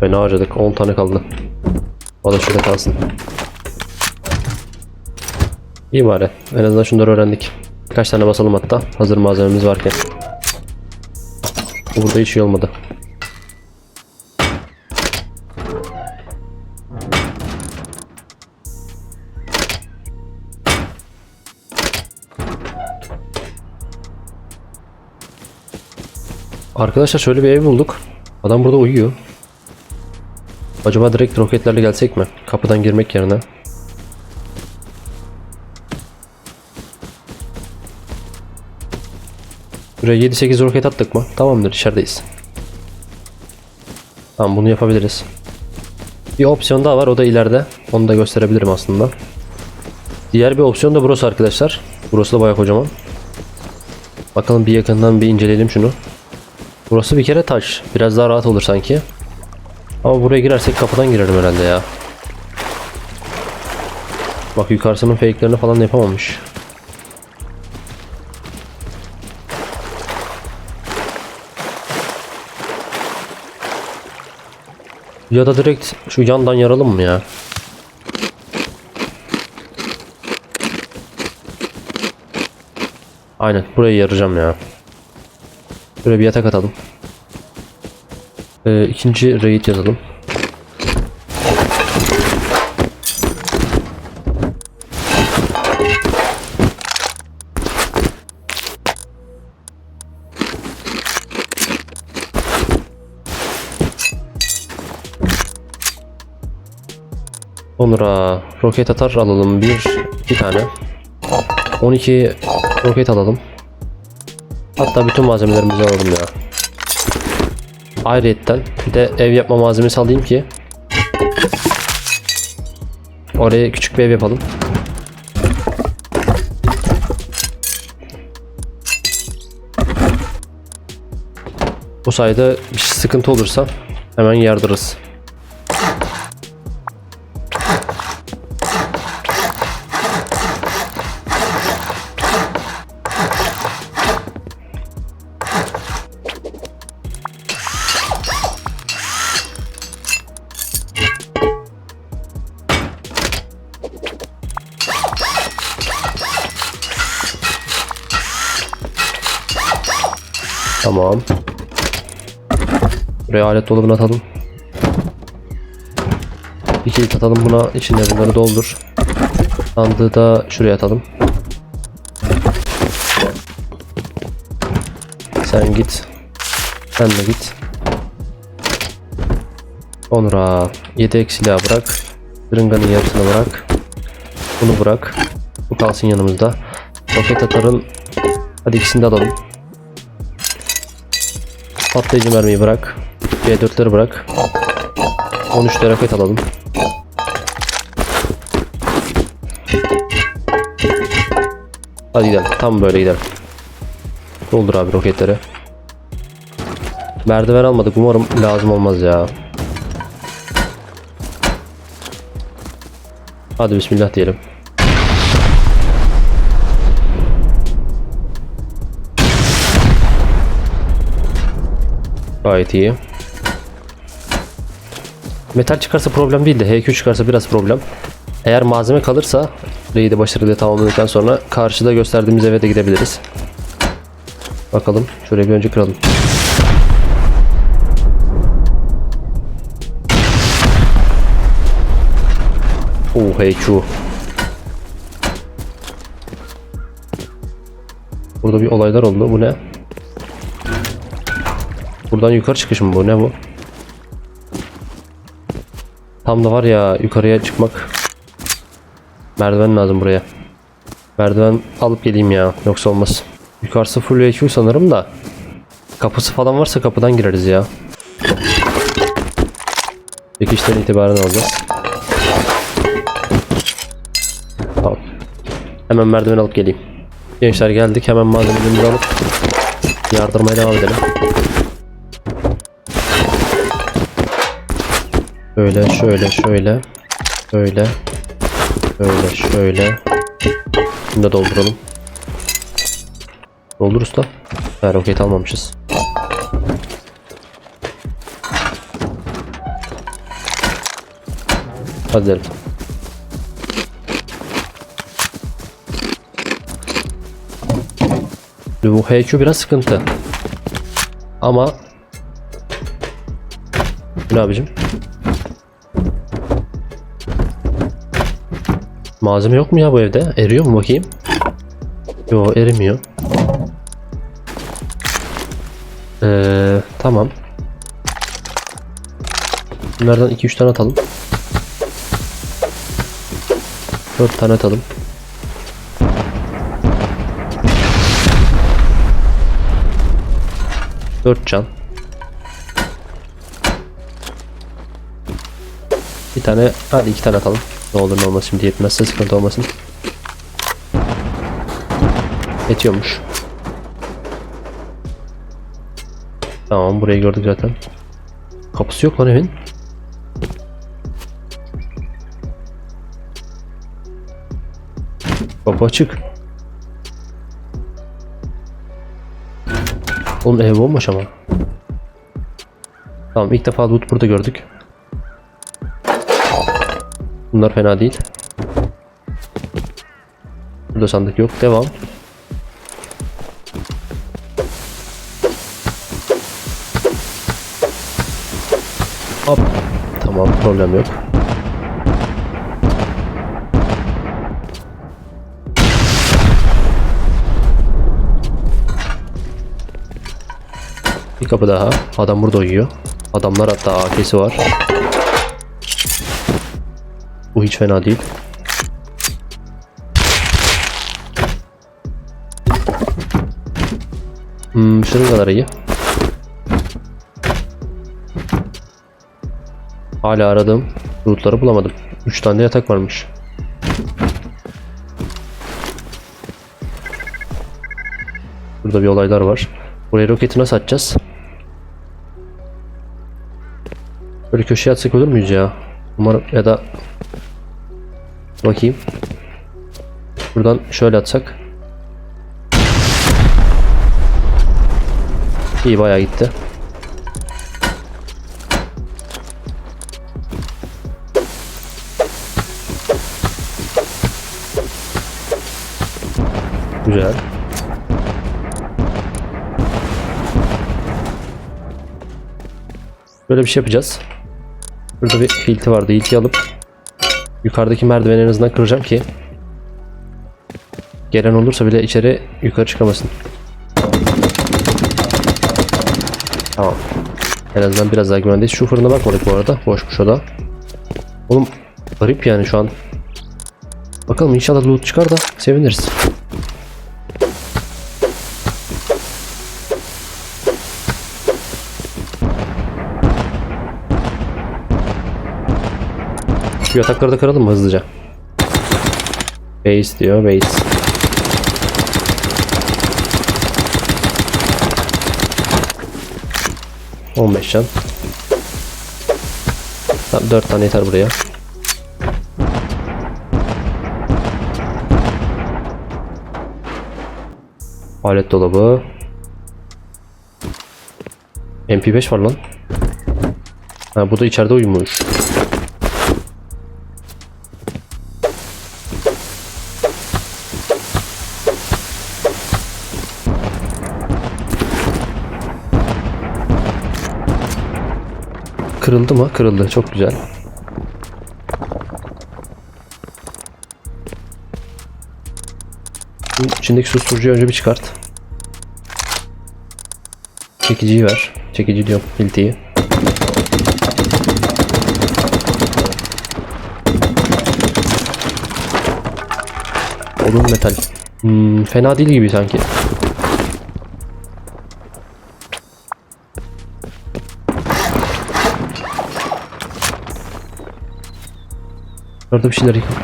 fena harcadık. 10 tane kaldı. O da şurada kalsın. İyi bari. En azından şunları öğrendik. Kaç tane basalım hatta. Hazır malzememiz varken. Bu Burada hiç iyi olmadı. Arkadaşlar şöyle bir ev bulduk. Adam burada uyuyor. Acaba direkt roketlerle gelsek mi? Kapıdan girmek yerine. Buraya 7-8 roket attık mı? Tamamdır içerideyiz. Tamam bunu yapabiliriz. Bir opsiyon daha var o da ileride. Onu da gösterebilirim aslında. Diğer bir opsiyon da burası arkadaşlar. Burası da bayağı kocaman. Bakalım bir yakından bir inceleyelim şunu. Burası bir kere taş. Biraz daha rahat olur sanki. Ama buraya girersek kapıdan girerim herhalde ya. Bak yukarısının fake'lerini falan yapamamış. Ya da direkt şu yandan yaralım mı ya? Aynen burayı yarayacağım ya. Böyle bir yatak atalım. Ee, ikinci raid yazalım. Sonra roket atar alalım bir bir tane. 12 roket alalım. Hatta bütün malzemelerimizi alalım ya. Ayrıyetten bir de ev yapma malzemesi alayım ki oraya küçük bir ev yapalım. Bu sayede bir sıkıntı olursa hemen yardırırız. Tamam. Buraya alet dolabını atalım. Bir kilit atalım buna. İçinde bunları doldur. Sandığı da şuraya atalım. Sen git. Sen de git. Sonra yedek silah bırak. Rınganın yarısını bırak. Bunu bırak. Bu kalsın yanımızda. Roket atarın. Hadi ikisini de alalım. Patlayıcı mermiyi bırak. C4'leri bırak. 13 roket alalım. Hadi gidelim. Tam böyle gidelim. Doldur abi roketleri. Merdiven almadık. Umarım lazım olmaz ya. Hadi bismillah diyelim. Gayet iyi. Metal çıkarsa problem değil de HQ çıkarsa biraz problem. Eğer malzeme kalırsa raid'i başarılı tamamladıktan sonra karşıda gösterdiğimiz eve de gidebiliriz. Bakalım. Şöyle bir önce kıralım. Oo HQ. Burada bir olaylar oldu. Bu ne? Buradan yukarı çıkış mı bu? Ne bu? Tam da var ya yukarıya çıkmak. Merdiven lazım buraya. Merdiven alıp geleyim ya. Yoksa olmaz. Yukarısı full HQ sanırım da. Kapısı falan varsa kapıdan gireriz ya. Çekişten itibaren alacağız. Tamam. Hemen merdiven alıp geleyim. Gençler geldik. Hemen malzemelerimizi alıp yardırmaya devam edelim. Şöyle şöyle şöyle şöyle şöyle şöyle Bunu da dolduralım. Doldur usta. Ha roket almamışız. Hadi gidelim. Bu HQ biraz sıkıntı. Ama ne abicim? Malzeme yok mu ya bu evde? Eriyor mu bakayım? Yo erimiyor. Ee, tamam. Bunlardan 2-3 tane atalım. 4 tane atalım. Dört can. Bir tane, hadi iki tane atalım. Ne olur ne olmaz şimdi yetmezse sıkıntı olmasın. Yetiyormuş. Tamam burayı gördük zaten. Kapısı yok lan evin. Kapı açık. Oğlum ev bomboş ama. Tamam ilk defa loot burada gördük. Bunlar fena değil. Burada sandık yok. Devam. Hop. Tamam problem yok. Bir kapı daha. Adam burada uyuyor. Adamlar hatta AK'si var. Hiç fena değil. Hmm, şuraya kadar iyi. Hala aradım. Lootları bulamadım. 3 tane yatak varmış. Burada bir olaylar var. Buraya roketi nasıl atacağız? Böyle köşeye atsak olur muyuz ya? Umarım ya da bakayım. Buradan şöyle atsak. İyi bayağı gitti. Güzel. Böyle bir şey yapacağız. Burada bir hilti vardı. Hilti alıp yukarıdaki merdiveni en azından kıracağım ki gelen olursa bile içeri yukarı çıkamasın. Tamam. En azından biraz daha güvendeyiz. Şu fırına bakmadık bu arada. Boşmuş o da. Oğlum garip yani şu an. Bakalım inşallah loot çıkar da seviniriz. Şu yatakları da kıralım mı hızlıca? Base diyor base. On beş can. Tamam, dört tane yeter buraya. Alet dolabı. MP5 var lan. Ha bu da içeride uyumuş. Kırıldı mı? Kırıldı. Çok güzel. İçindeki susturucuyu önce bir çıkart. Çekiciyi ver. Çekici diyorum. Hiltiyi. Odun metal. Hmm, fena değil gibi sanki. Orada bir şeyler yıkıl.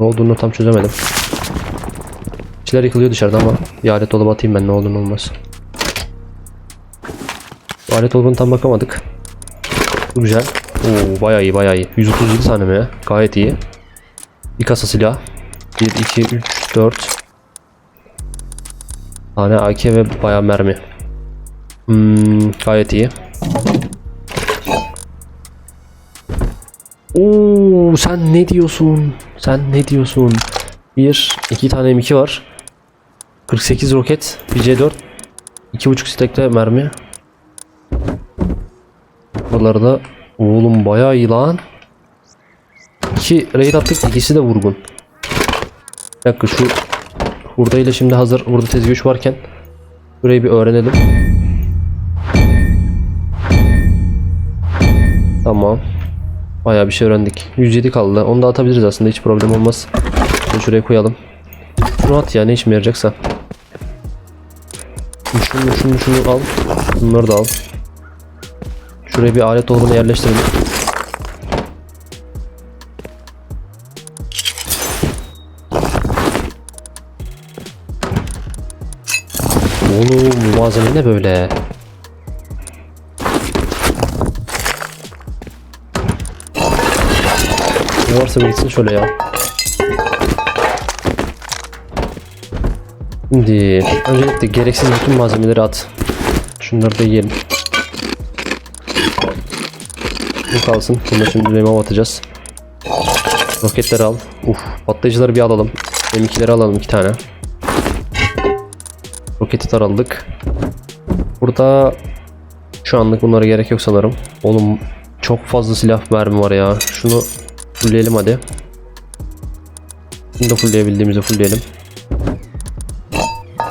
Ne olduğunu tam çözemedim. Bir şeyler yıkılıyor dışarıda ama bir alet dolabı atayım ben ne olur ne olmaz. Alet dolabına tam bakamadık. Bu güzel. Oo bayağı iyi bayağı iyi. 137 tane mi ya? Gayet iyi. Bir kasa silah. 1, 2, 3, 4 tane AK ve bayağı mermi. Hmm, gayet iyi. Oo sen ne diyorsun? Sen ne diyorsun? Bir, iki tane M2 var. 48 roket, bir C4, 2.5 stekte mermi. Buralarda oğlum bayağı iyi lan. İki raid attık, ikisi de vurgun. Bir dakika şu hurdayla şimdi hazır burada tezgah varken burayı bir öğrenelim. Tamam. Bayağı bir şey öğrendik. 107 kaldı. Onu da atabiliriz aslında hiç problem olmaz. Şunu şuraya koyalım. Şunu at ya ne işime yarayacaksa. Şunu şunu şunu al. Bunları da al. Şuraya bir alet dolabına yerleştirelim. Oğlum bu malzeme ne böyle? Varsa gitsin şöyle ya. Şimdi öncelikle gereksiz bütün malzemeleri at. Şunları da yiyelim. Bu kalsın. Da şimdi remov atacağız. Roketleri al. Uf, patlayıcıları bir alalım. M2'leri alalım iki tane. Roketi taraldık. Burada şu anlık bunlara gerek yok sanırım. Oğlum çok fazla silah mermi var ya. Şunu fullleyelim hadi. Bunu da fullleyebildiğimizi fullleyelim.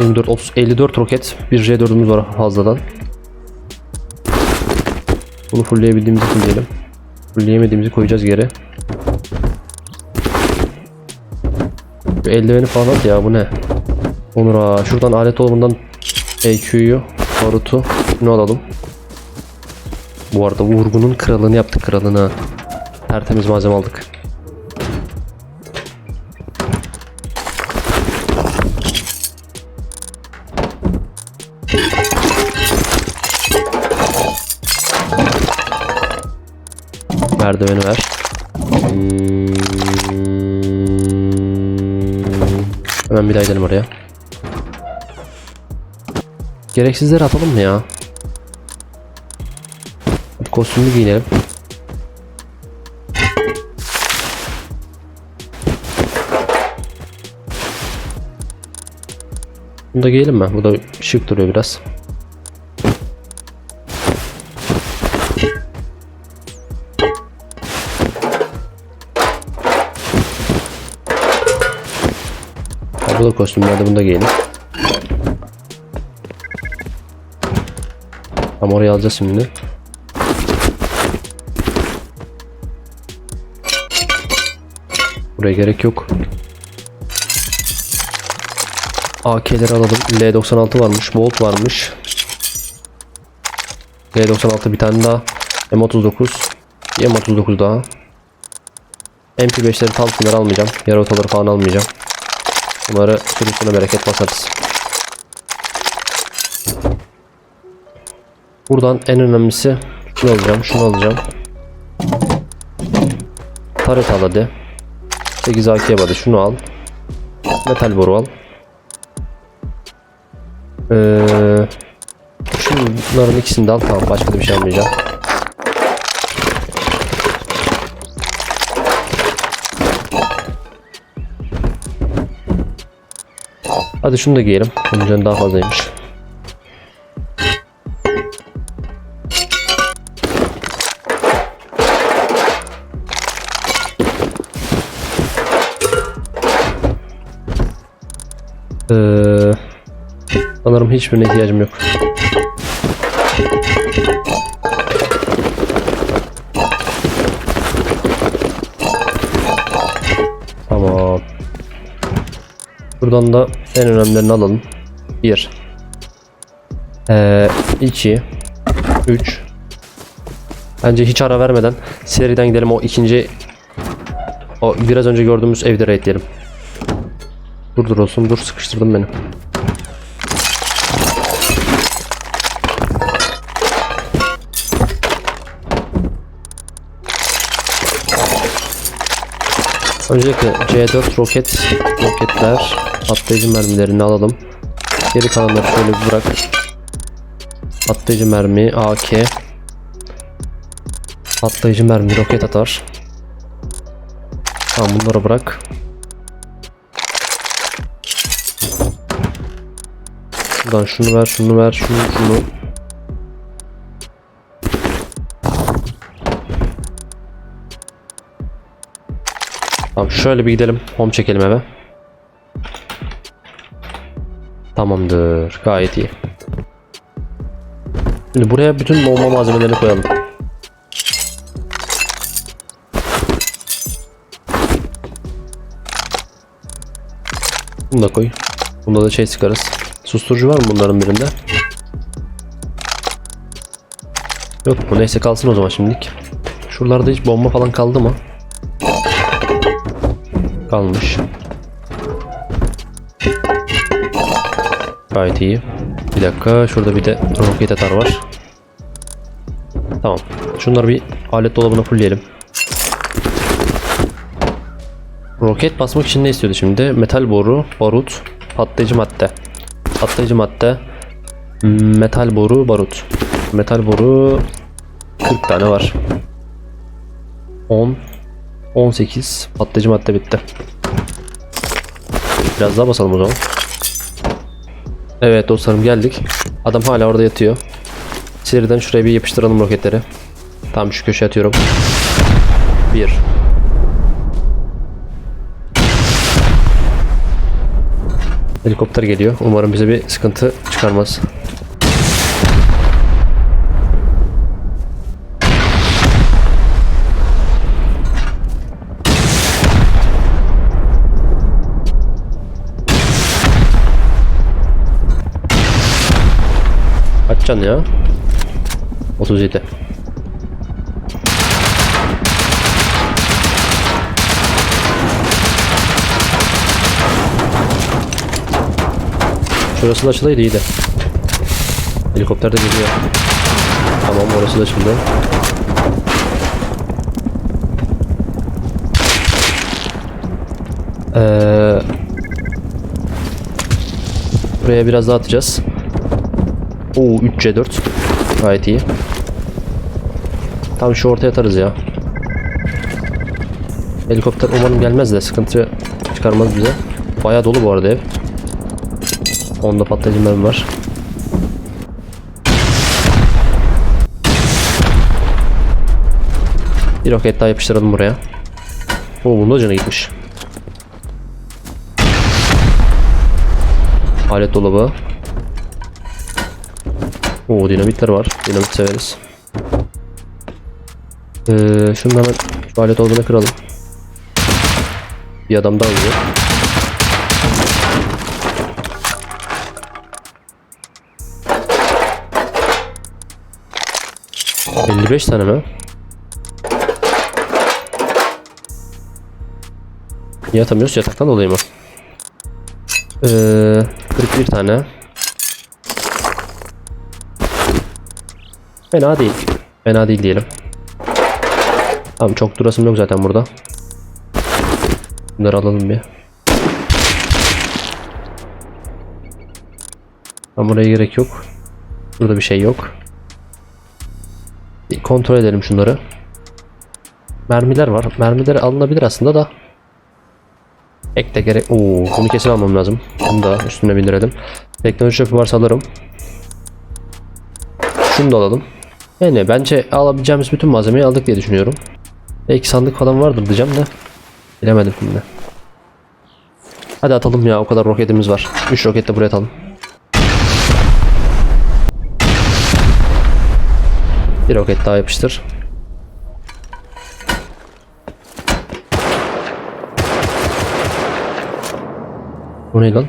24, 30, 54 roket. Bir J4'ümüz var fazladan. Bunu fullleyebildiğimizi fullleyelim. Fullleyemediğimizi koyacağız geri. Şu eldiveni falan at ya bu ne? Onur ağa. Şuradan alet dolabından EQ'yu, barutu şunu alalım. Bu arada vurgunun kralını yaptık kralını. Tertemiz malzeme aldık. Merdiveni ver. Hemen bir daha gidelim oraya. Gereksizleri atalım mı ya? Kostümü giyinelim. Bunu da giyelim mi? Bu da şık duruyor biraz. Bu da kostümlerde bunu da giyelim. Tam oraya alacağız şimdi. Buraya gerek yok. AK'leri alalım. L96 varmış. Bolt varmış. L96 bir tane daha. M39. Bir M39 daha. MP5'leri Thompson'ları almayacağım. Yarı otoları falan almayacağım. Bunları sürüsüne bereket basarız. Buradan en önemlisi şunu alacağım, şunu alacağım. Taret al hadi. 8 AK hadi şunu al. Metal boru al. Ee, şunların ikisini de al tamam başka da bir şey almayacağım. Hadi şunu da giyelim. Bunun daha fazlaymış. Sanırım hiçbirine ihtiyacım yok. Tamam. Buradan da en önemlilerini alalım. 1 2 3 Bence hiç ara vermeden seriden gidelim o ikinci o biraz önce gördüğümüz evde raidleyelim. Dur dur olsun dur sıkıştırdım beni. Öncelikle C4 roket roketler patlayıcı mermilerini alalım. Geri kalanları şöyle bir bırak. Patlayıcı mermi AK Patlayıcı mermi roket atar. Tamam bunları bırak. Şuradan şunu ver, şunu ver, şunu, şunu. Tamam şöyle bir gidelim. Home çekelim eve. Tamamdır. Gayet iyi. Şimdi buraya bütün bomba malzemelerini koyalım. Bunu da koy. Bunda da şey sıkarız. Susturucu var mı bunların birinde? Yok bu neyse kalsın o zaman şimdilik. Şuralarda hiç bomba falan kaldı mı? Kalmış. Gayet iyi. Bir dakika şurada bir de roket atar var. Tamam. Şunları bir alet dolabına fullleyelim. Roket basmak için ne istiyordu şimdi? Metal boru, barut, patlayıcı madde. Patlayıcı madde, metal boru, barut. Metal boru 40 tane var. 10 18 patlayıcı madde bitti. Biraz daha basalım o zaman. Evet dostlarım geldik. Adam hala orada yatıyor. Seriden şuraya bir yapıştıralım roketleri. Tam şu köşeye atıyorum. Bir. Helikopter geliyor. Umarım bize bir sıkıntı çıkarmaz. Can ya? 37. Şurası da açılaydı iyiydi. Helikopter de geliyor. Tamam orası da açıldı. Ee, buraya biraz daha atacağız. Oo 3C4. Gayet iyi. Tam şu ortaya atarız ya. Helikopter umarım gelmez de sıkıntı çıkarmaz bize. Bayağı dolu bu arada ev. Onda patlayıcı mermi var. Bir roket daha yapıştıralım buraya. Oo bunda canı gitmiş. Alet dolabı. Oo dinamitler var. Dinamit severiz. Ee, şunu hemen şu alet dolabına kıralım. Bir adam daha oluyor. ...55 tane mi? Niye atamıyoruz? Yataktan dolayı mı? Ee, 41 tane. Fena değil. Fena değil diyelim. Tamam çok durasım yok zaten burada. Bunları alalım bir. Tamam buraya gerek yok. Burada bir şey yok. Bir kontrol edelim şunları. Mermiler var. Mermiler alınabilir aslında da. Ek de gerek. Oo, bunu kesin almam lazım. Bunu da üstüne bindirelim. Teknoloji çöpü varsa alırım. Şunu da alalım. Yani bence alabileceğimiz bütün malzemeyi aldık diye düşünüyorum. Belki sandık falan vardır diyeceğim de. Bilemedim şimdi. Hadi atalım ya o kadar roketimiz var. 3 roket de buraya atalım. Bir roket daha yapıştır. Bu ne lan?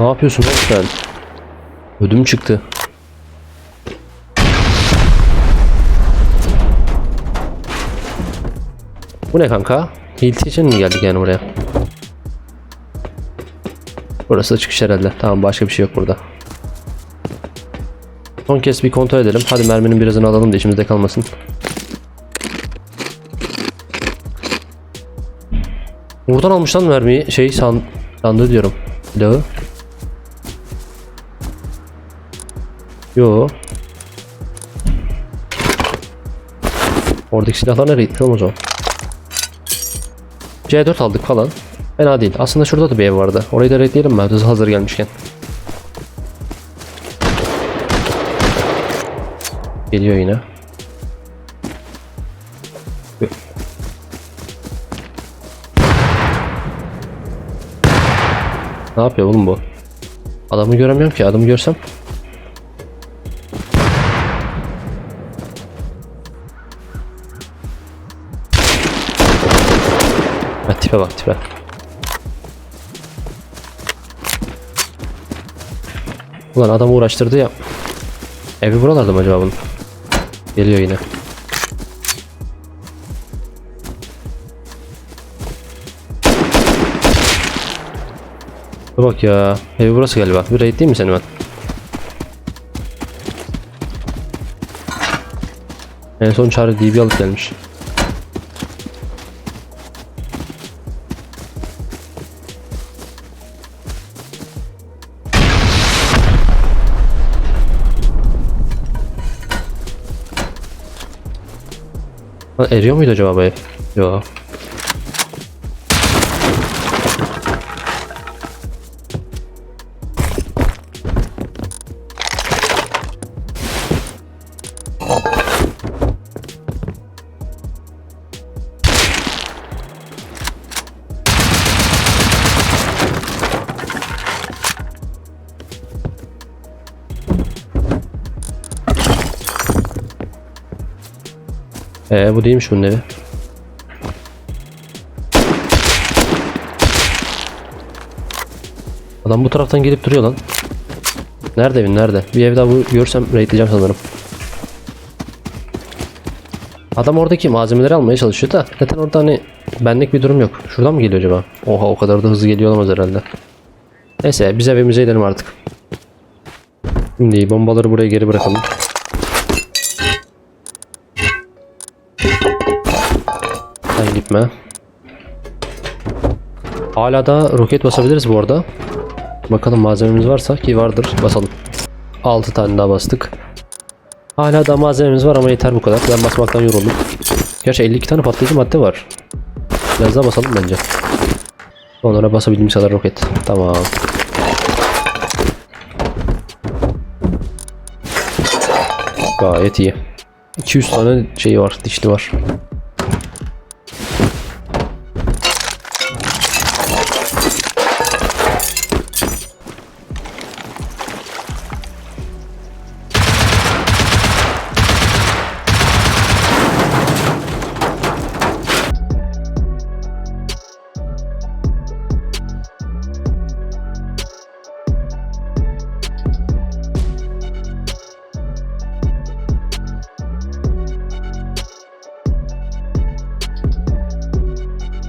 Ne yapıyorsun oğlum sen? Ödüm çıktı. Bu ne kanka? Hilti için mi geldik yani buraya? Burası da çıkış herhalde. Tamam başka bir şey yok burada. Son kez bir kontrol edelim. Hadi merminin birazını alalım da içimizde kalmasın. Buradan almış lan mermiyi. Şey san, sandığı diyorum. Silahı. Yo. Oradaki silahlar nereye gitmiyor o zaman? C4 aldık falan. Fena değil. Aslında şurada da bir ev vardı. Orayı da raidleyelim mi? Hazır gelmişken. Geliyor yine. Ne yapıyor oğlum bu? Adamı göremiyorum ki. Adamı görsem tipe bak tipe. Ulan adamı uğraştırdı ya. Evi buralarda mı acaba bunun? Geliyor yine. Bak ya. Evi burası galiba. Bir raid değil mi seni ben? En son çağrı DB alıp gelmiş. Lan eriyor muydu acaba bu? Yok. Ee bu değilmiş bunun evi. Adam bu taraftan gelip duruyor lan. Nerede evin nerede? Bir ev daha bu görsem raidleyeceğim sanırım. Adam oradaki malzemeleri almaya çalışıyor da zaten orada hani benlik bir durum yok. Şuradan mı geliyor acaba? Oha o kadar da hızlı geliyor olamaz herhalde. Neyse biz evimize gidelim artık. Şimdi bombaları buraya geri bırakalım. Gitme. Hala da roket basabiliriz bu arada. Bakalım malzememiz varsa ki vardır basalım. 6 tane daha bastık. Hala da malzememiz var ama yeter bu kadar. Ben basmaktan yoruldum. Gerçi 52 tane patlayıcı madde var. Biraz daha basalım bence. Sonra basabildiğimiz kadar roket. Tamam. Gayet iyi. 200 tane şey var, dişli var.